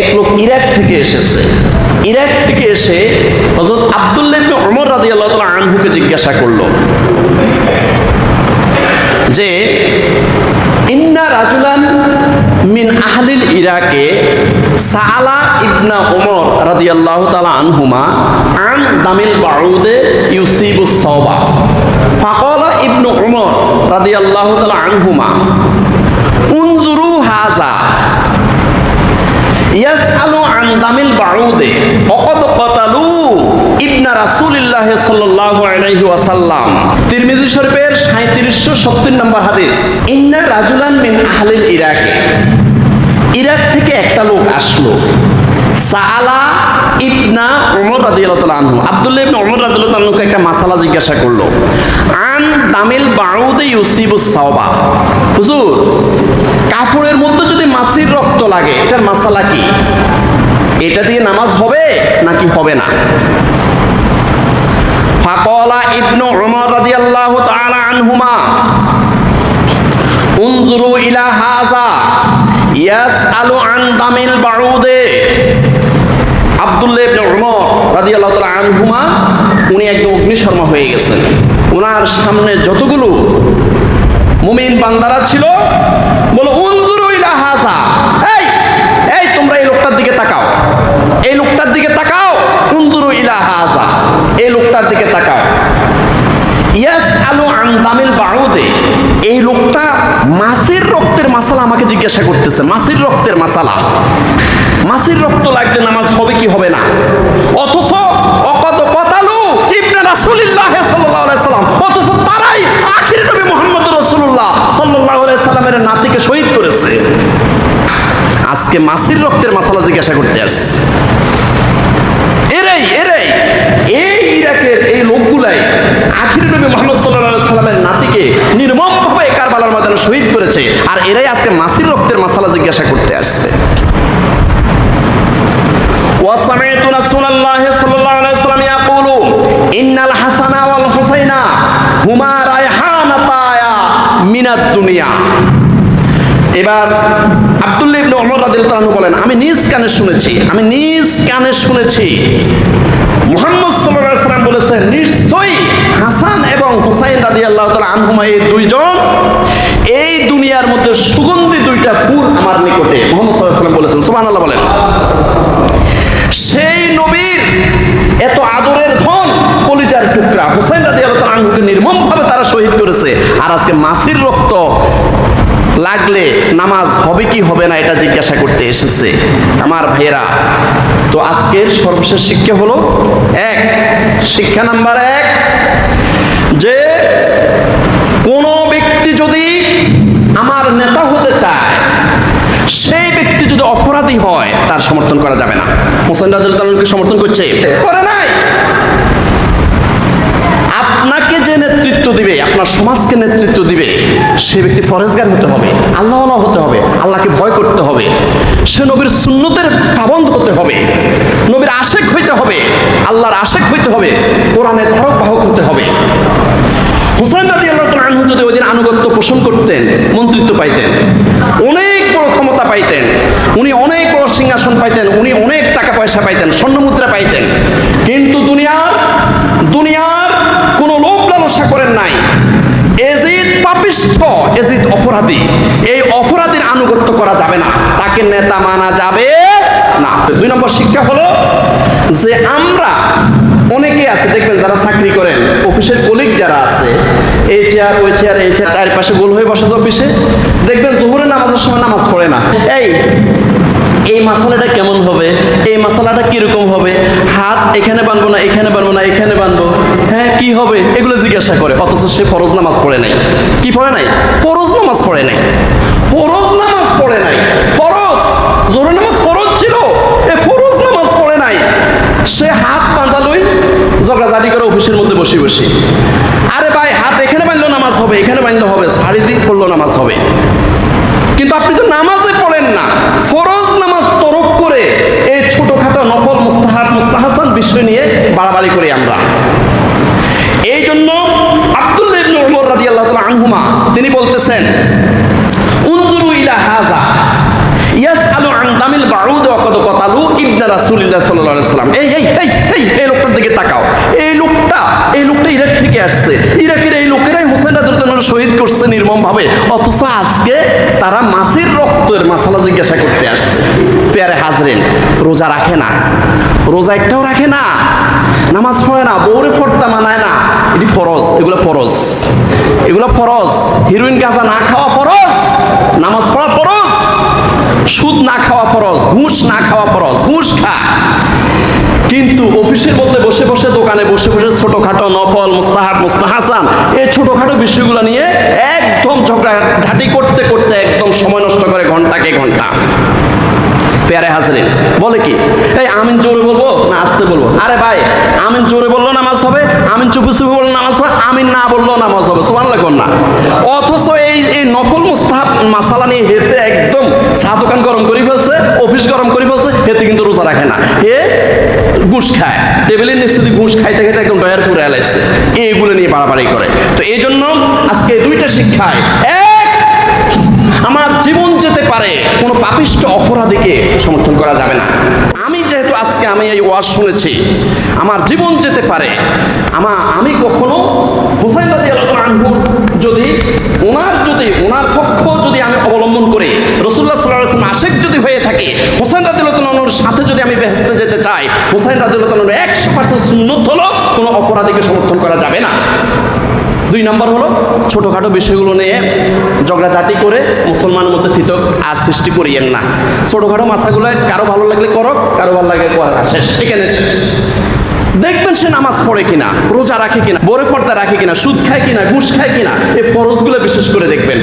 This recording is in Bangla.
এক লোক ইরাক থেকে এসেছে। ইরাক থেকে এসে হজরত আবদুল্লাহ ওমর রাদিয়াল্লাহু তাআলা আনহুকে জিজ্ঞাসা করল যে, ইন্না রাজুলান মিন আহলিল ইরাকে সালা ইবনা ওমর আল্লাহ তালা আনহুমা আন দামিল বাউদে ইউসিবুস সাওবা। ফাকালা ইবনু ওমর আল্লাহ তালা আনহুমা উনজুরু হাযা ইয়াসআলু আন দামিল বাউদে। অকদ কতালু ইবনা রাসূলুল্লাহ সাল্লাল্লাহু আলাইহি ওয়াসাল্লাম। তিরমিজি শরীফের 3770 নম্বর হাদিস। ইন্না রাজুলান মিন আহলিল ইরাকে। ইরাক থেকে একটা লোক আসলো। সাআলা ইবনা ওমর রাদিয়াল্লাহু আনহু। আব্দুল্লাহ ইবনে ওমর আনহুকে একটা মাসালা জিজ্ঞাসা করল। আন দামিল বাউদে সাওবা। হুজুর কাপড়ের মধ্যে যদি মাছির রক্ত লাগে, এটার মাসালা কি? এটা দিয়ে নামাজ হবে নাকি হবে না? ফাকলা ইবনু উমর রাদিয়াল্লাহু তাআলা আনহুমা, উনজুরু ইলা হাযা, ইয়াসআলু আন দামিল বাউদে। আব্দুল্লাহ ইবনে উমর রাদিয়াল্লাহু তাআলা আনহুমা, উনি একদম অগ্নিশর্মা হয়ে গেছেন। ওনার সামনে যতগুলো মুমিন বান্দারা ছিল, বলো, উনজুরু ইলা হাযা। এই এই, তোমরা এই লোকটার দিকে তাকাও। এই লোকটার দিকে তাকাও। উনজুরু ইলা হাযা। এই লোকটার দিকে তাকাও। ইয়াস আলু আন দামিল বাউদে। এই লোকটা মাছের রক্তের মাসালা আমাকে জিজ্ঞাসা করতেছে, মাছের রক্তের মাসালা। মাছের রক্ত লাগলে নামাজ হবে কি হবে না? অথচ অকত কতালু ইবনে রাসূলুল্লাহ সাল্লাল্লাহু আলাইহি সাল্লাম, অথচ তারাই আখির নবী মুহাম্মদ রাসূলুল্লাহ সাল্লাল্লাহু আলাইহি সাল্লামের নাতিকে শহীদ করেছে। আজকে মাসির রক্তের মাসালা জিজ্ঞাসা করতে আসছে। এরাই এরাই, এই ইরাকের এই লোকগুলাই আখির নবী মোহাম্মদ সাল্লাহ সাল্লামের নাতিকে নির্মমভাবে কারবালার ময়দানে শহীদ করেছে। আর এরাই আজকে মাসির রক্তের মাসালা জিজ্ঞাসা করতে আসছে। وسمعت رسول الله صلى الله عليه وسلم يقول إن الحسن والحسين هما রায়হানাতায়া মিনাদ দুনিয়া এবার আব্দুল্লাহ ইবনে ওমর রাদিয়াল্লাহু তাআলা বলেন আমি নিজ কানে শুনেছি আমি নিজ কানে শুনেছি মুহাম্মদ সাল্লাল্লাহু আলাইহি সাল্লাম বলেছেন নিশ্চয়ই হাসান এবং হুসাইন রাদিয়াল্লাহু তাআলা আনহুমা এই দুইজন এই দুনিয়ার মধ্যে সুগন্ধি দুইটা ফুল আমার নিকটে মুহাম্মদ সাল্লাল্লাহু আলাইহি সাল্লাম বলেছেন সুবহানাল্লাহ বলেন সেই নবীর এত আদরের ধন কলিজার টুকরা হুসাইন রাদিয়াল্লাহু তাআলা আনহুকে নির্মমভাবে তারা শহীদ করেছে। আর আজকে মাসির রক্ত লাগলে নামাজ হবে কি হবে না এটা জিজ্ঞাসা করতে এসেছে। আমার ভাইয়েরা, তো আজকের সর্বশেষ শিক্ষা হলো এক, শিক্ষা নাম্বার এক যে কোনো ব্যক্তি যদি আমার নেতা হতে চায় সেই ব্যক্তি যদি অপরাধী হয় তার সমর্থন করা যাবে না। হোসেন রাজুল্লাহকে সমর্থন করছে। করে নাই। আপনাকে যে নেতৃত্ব দিবে আপনার সমাজকে নেতৃত্ব দিবে সে ব্যক্তি ফরেজগার হতে হবে আল্লাহ হতে হবে আল্লাহকে ভয় করতে হবে সে নবীর সুন্নতের পাবন্ধ হতে হবে নবীর আশেক হইতে হবে আল্লাহর আশেক হইতে হবে কোরআনের ধারক বাহক হতে হবে। হুসাইন রাজি আল্লাহ যদি ওই দিন আনুগত্য পোষণ মন্ত্রিত্ব পাইতেন। অনেক বড় ক্ষমতা পাইতেন। উনি অনেক বড় সিংহাসন পাইতেন, উনি অনেক টাকা পয়সা পাইতেন, স্বর্ণ মুদ্রা পাইতেন। কিন্তু দুনিয়ার দুনিয়ার কোনো লোভ লালসা করেন নাই। এজিদ পাপিষ্ঠ, এজিদ অপরাধী। এই অপরাধীর আনুগত্য করা যাবে না। তাকে নেতা মানা যাবে না। দুই নম্বর শিক্ষা হলো যে আমরা অনেকে আছে, দেখবেন যারা চাকরি করেন, অফিসের কলিগ যারা আছে, এই চেয়ার ওই চেয়ার এই চেয়ার চারিপাশে গোল হয়ে বসে অফিসে, দেখবেন জোহরের নামাজের সময় নামাজ পড়ে না। এই এই মশালাটা কেমন হবে? এই মশালাটা কীরকম হবে? হাত এখানে বানবো না, এখানে বানবো না, এখানে বানবো। কি হবে? এগুলো জিজ্ঞাসা করে। অথচ সে ফরজ নামাজ পড়ে নাই। কি পড়ে নাই? ফরজ নামাজ পড়ে নাই। ফরজ নামাজ পড়ে নাই। ফরজ। জোরে নামাজ ফরজ ছিল। এ ফরজ নামাজ পড়ে নাই। সে হাত বাঁধালই ঝগড়াঝাটি করে অফিসের মধ্যে বসে বসে। আরে ভাই, হাত এখানে বানলেও নামাজ হবে, এখানে বানলেও হবে শাড়ি দিয়ে পড়লেও নামাজ হবে। কিন্তু আপনি তো নামাজে পড়েন না। ফরজ নামাজ তরক করে এই ছোটখাটো নফল মুস্তাহাব, মুস্তাহাসান বিষয় নিয়ে বাড়াবাড়ি করি আমরা। তিনি বলতেছেন ইলা আহমদ অকদ কতালু ইবনা এই এই এই লোকটার দিকে তাকাও। এই লোকটা এই লোকটা ইরাক থেকে আসছে। ইরাকের এই লোকেরাই হোসেন শহীদ করছে নির্মম ভাবে অথচ আজকে তারা মাছের রক্তের জিজ্ঞাসা আসছে। পেয়ারে হাজরেন, রোজা রাখে না। রোজা একটাও রাখে না। নামাজ পড়ে না, বউরে ফর্দা মানায় না। এটি ফরজ, এগুলো ফরজ। এগুলো ফরজ। হিরোইন গাঁজা না খাওয়া ফরজ, নামাজ পড়া ফরজ, সুদ না খাওয়া ফরজ, ঘুষ না খাওয়া ফরজ, ঘুষ খা। কিন্তু অফিসের মধ্যে বসে বসে, দোকানে বসে বসে ছোটখাটো নফল, মুস্তাহাব, মুস্তাহাসান, এই ছোটখাটো বিষয়গুলো নিয়ে একদম ঝগড়া ঝাঁটি করতে করতে একদম সময় নষ্ট করে ঘন্টাকে ঘণ্টা। পেয়ারে হাজরিন বলে কি? এই আমিন জোরে বলব, না আসতে বলব। আরে ভাই, আমিন জোরে বলল নামাজ হবে, আমিন চুপি চুপি বলল নামাজ হবে, আমিন না বলল নামাজ হবে সোমান লাগন না। অথচ এই এই নফল মুস্তাহাব মাসালা নিয়ে হেতে একদম চা দোকান গরম করে ফেলছে, অফিস গরম করে ফেলছে হেতে কিন্তু রোজা রাখে না। হে ঘুষ খায়, টেবিলের নিচে দিয়ে ঘুষ খাইতে খাইতে একদম ডয়ার ফুরে এলাইছে এইগুলো নিয়ে বাড়াবাড়ি করে। তো এই জন্য আজকে দুইটা শিক্ষায় এক জীবন যেতে পারে, কোনো পাপিষ্ট অপরাধীকে সমর্থন করা যাবে না। আমি যেহেতু আজকে আমি এই ওয়াজ শুনেছি, আমার জীবন যেতে পারে, আমা, আমি কখনো হুসাইন রাজি আনহুর যদি, ওনার যদি, ওনার পক্ষ যদি আমি অবলম্বন করি রসুল্লাহ সাল্লাহ আশেক যদি হয়ে থাকি, হুসাইন রাদিউল্লাহর সাথে যদি আমি বেহেস্তে যেতে চাই, হুসাইন রাদিউল্লাহ একশো পার্সেন্ট সুন্নত হলো, কোনো অপরাধীকে সমর্থন করা যাবে না। দুই নম্বর হলো ছোটোখাটো বিষয়গুলো নিয়ে ঝগড়াঝাটি করে মুসলমানের মধ্যে ফিতক আর সৃষ্টি করিয়েন না। ছোটোখাটো মাথাগুলো কারও ভালো লাগলে করক, কারও ভালো লাগলে করা শেষ সেখানে শেষ। দেখবেন সে নামাজ পড়ে কিনা, রোজা রাখে কিনা, বড় পর্দা রাখে কিনা, সুদ খায় কিনা, ঘুষ খায় কিনা এই ফরজগুলো বিশেষ করে দেখবেন।